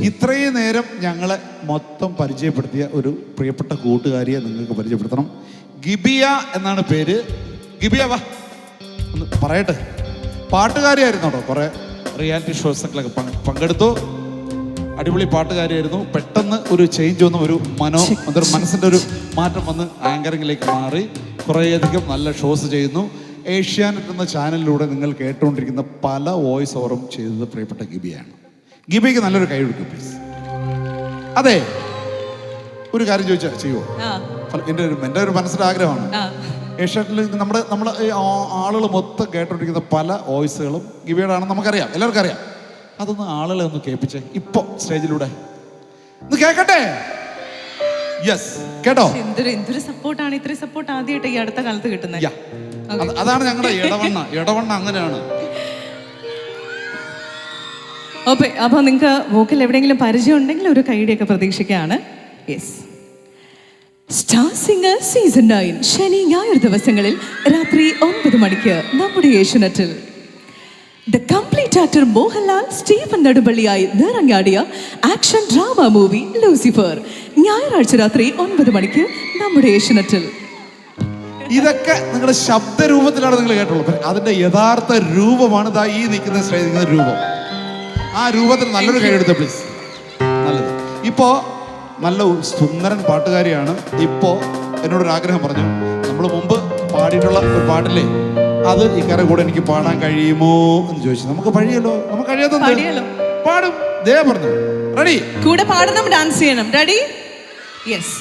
ഇത്രയും നേരം ഞങ്ങളെ മൊത്തം പരിചയപ്പെടുത്തിയ ഒരു പ്രിയപ്പെട്ട കൂട്ടുകാരിയെ നിങ്ങൾക്ക് പരിചയപ്പെടുത്തണം. ഗിബിയ എന്നാണ് പേര്. ഗിബിയ വാ. ഒന്ന് പറയട്ടെ. പാട്ടുകാരിയായിരുന്നു കേട്ടോ കുറെ? റിയാലിറ്റി ഷോസൊക്കെ പങ്കെടുത്തു. അടിപൊളി പാട്ടുകാരിയായിരുന്നു. പെട്ടെന്ന് ഒരു ചേഞ്ച് വന്നു. ഒരു മനോ അതൊരു മനസ്സിന്റെ ഒരു മാറ്റം വന്ന് ആങ്കറിങ്ങിലേക്ക് മാറി. കുറേയധികം നല്ല ഷോസ് ചെയ്യുന്നു. ഏഷ്യാനെറ്റ് എന്ന ചാനലിലൂടെ നിങ്ങൾ കേട്ടുകൊണ്ടിരിക്കുന്ന പല വോയിസ് ഓവറും ചെയ്തത് പ്രിയപ്പെട്ട ഗിബിയാണ് ഗിബിക്ക് നല്ലൊരു കൈ കൊടുക്കും പ്ലീസ് അതെ ഒരു കാര്യം ചോദിച്ചാൽ ചെയ്യുമോ എന്റെ ഒരു എന്റെ ഒരു മനസ്സിന്റെ ആഗ്രഹമാണ് ഏഷ്യാനെറ്റിൽ നമ്മുടെ നമ്മൾ ആളുകൾ മൊത്തം കേട്ടോണ്ടിരിക്കുന്ന പല വോയിസുകളും ഗിബിയുടെ ആണെന്ന് നമുക്കറിയാം എല്ലാവർക്കും അറിയാം അതൊന്ന് ആളുകളെ ഒന്ന് കേൾപ്പിച്ചേ ഇപ്പൊ സ്റ്റേജിലൂടെ. ഒന്ന് കേക്കട്ടെ യെസ് കേട്ടോ? എന്തൊരു എന്തൊരു സപ്പോർട്ടാണ് ഇത്രയും സപ്പോർട്ട് ആദ്യമായിട്ട് ഈ അടുത്ത കാലത്ത് കിട്ടുന്നത് അതാണ് ഞങ്ങളുടെ ഇടവണ്ണ ഇടവണ്ണ അങ്ങനെയാണ്. ഓക്കെ അപ്പോൾ നിങ്ങൾക്ക് വോക്കൽ എവിടെയെങ്കിലും പരിചയം ഉണ്ടെങ്കിൽ ഒരു കൈയുടെയൊക്കെ പ്രതീക്ഷിക്കുകയാണ്. Yes star singer season nine ശനി ഞായർ ദിവസങ്ങളിൽ രാത്രി ഒമ്പത് മണിക്ക് നമ്മുടെ ഏഷ്യനെറ്റിൽ. The complete actor Mohanlal Stephen നെടുമ്പള്ളിയായി നിറങ്ങാടിയ ആക്ഷൻ ഡ്രാമ മൂവി ലൂസിഫർ. ഞായറാഴ്ച രാത്രി ഒൻപത് മണിക്ക് നമ്മുടെ ഏഷ്യനെറ്റിൽ. ഇതൊക്കെ നിങ്ങളുടെ ശബ്ദരൂപത്തിലാണ് നിങ്ങൾ കേട്ടുള്ളത്. അതിന്റെ യഥാർത്ഥ രൂപമാണ് ദാ ഈ നിൽക്കുന്ന രൂപം. ആ രൂപത്തിന് നല്ലൊരു കൈയെടുത്ത പ്ലീസ് നല്ലത്. ഇപ്പോ നല്ല സുന്ദരൻ പാട്ടുകാരിയാണ്. ഇപ്പോ എന്നോടൊരാഗ്രഹം പറഞ്ഞു. നമ്മൾ മുമ്പ് പാടിയിട്ടുള്ള ഒരു പാട്ടില്ലേ? അത് ഇക്കാരെ കൂടെ എനിക്ക് പാടാൻ കഴിയുമോ എന്ന് ചോദിച്ചു. നമുക്ക് കഴിയല്ലോ നമുക്ക് കഴിയാത്ത? പാടും. ദേ പറഞ്ഞു. റെഡി കൂടെ പാടണം ഡാൻസ് ചെയ്യണം. റെഡി യെസ്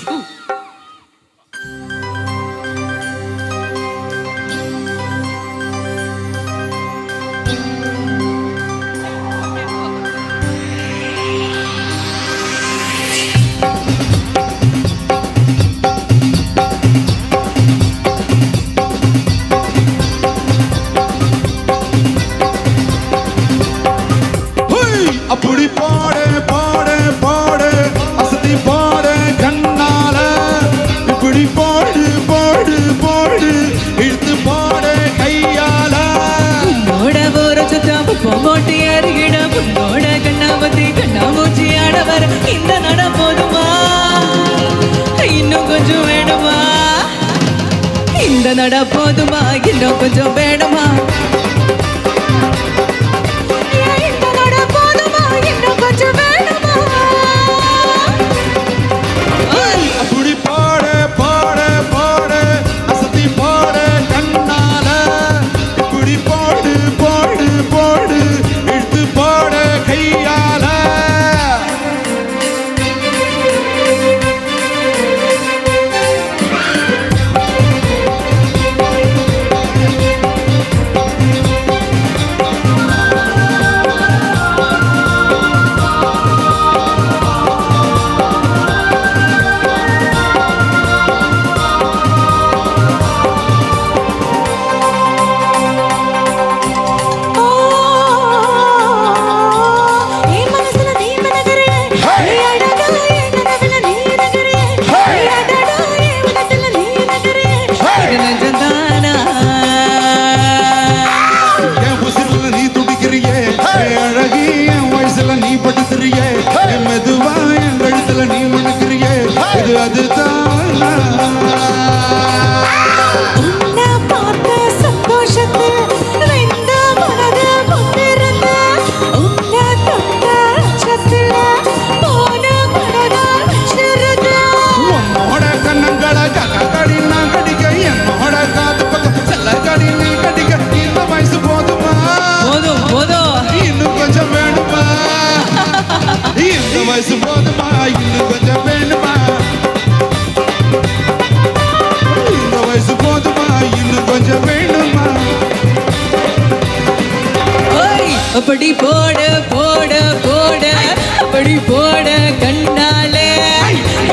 நடப்போதுமா? இன்னும் கொஞ்சம் வேணுமா? அப்படி போட போட போட அப்படி போட கண்ணாலே.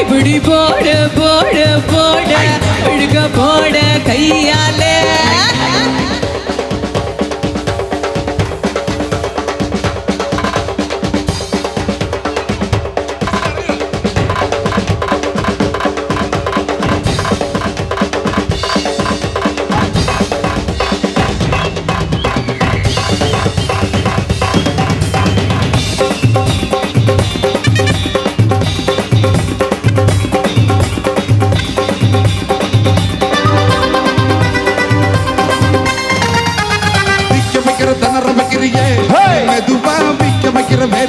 இப்படி போட போட போட இழுக்க போட கையாலே.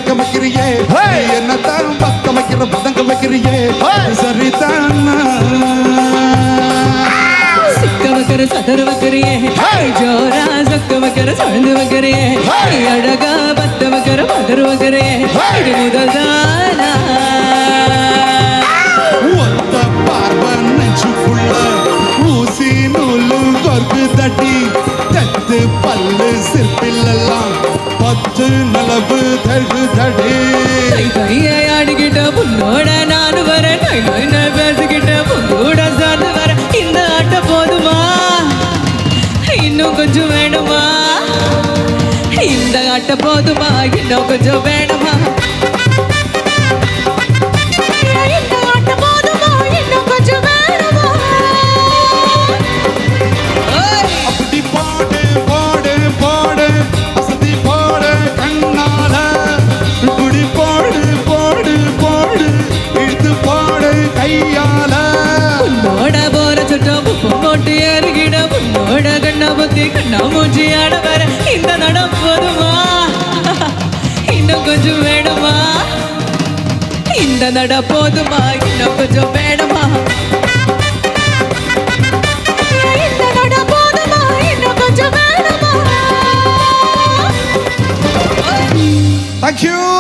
மயக்க வைக்கிறியே என்னத்தான் பக்க வைக்கிற பதங்க வைக்கிறியே சரிதான்? வக்கற ah! சதர் வக்கறியே ஜோரா சொக்க வக்கற அழகா பத்த வக்கற மதர் வக்கறே முதல் தானா சருகுதடி கையை ஆடிக்கிட்ட புல்லோட நானு வரேன் பேசிக்கிட்ட புல்லோட சார்ந்து வரேன் இந்த ஆட்ட போதுமா? இன்னும் கொஞ்சம் வேணுமா? இந்த ஆட்ட போதுமா? இன்னும் கொஞ்சம் போட்டு அருகிட உன்னோட கண்ண புத்தி கண்ணா மூஞ்சி ஆட வர. இந்த நடம் போதுமா? இன்னும் கொஞ்சம் வேணுமா? இந்த நட போதுமா? இன்னும் கொஞ்சம் வேணுமா? Thank you.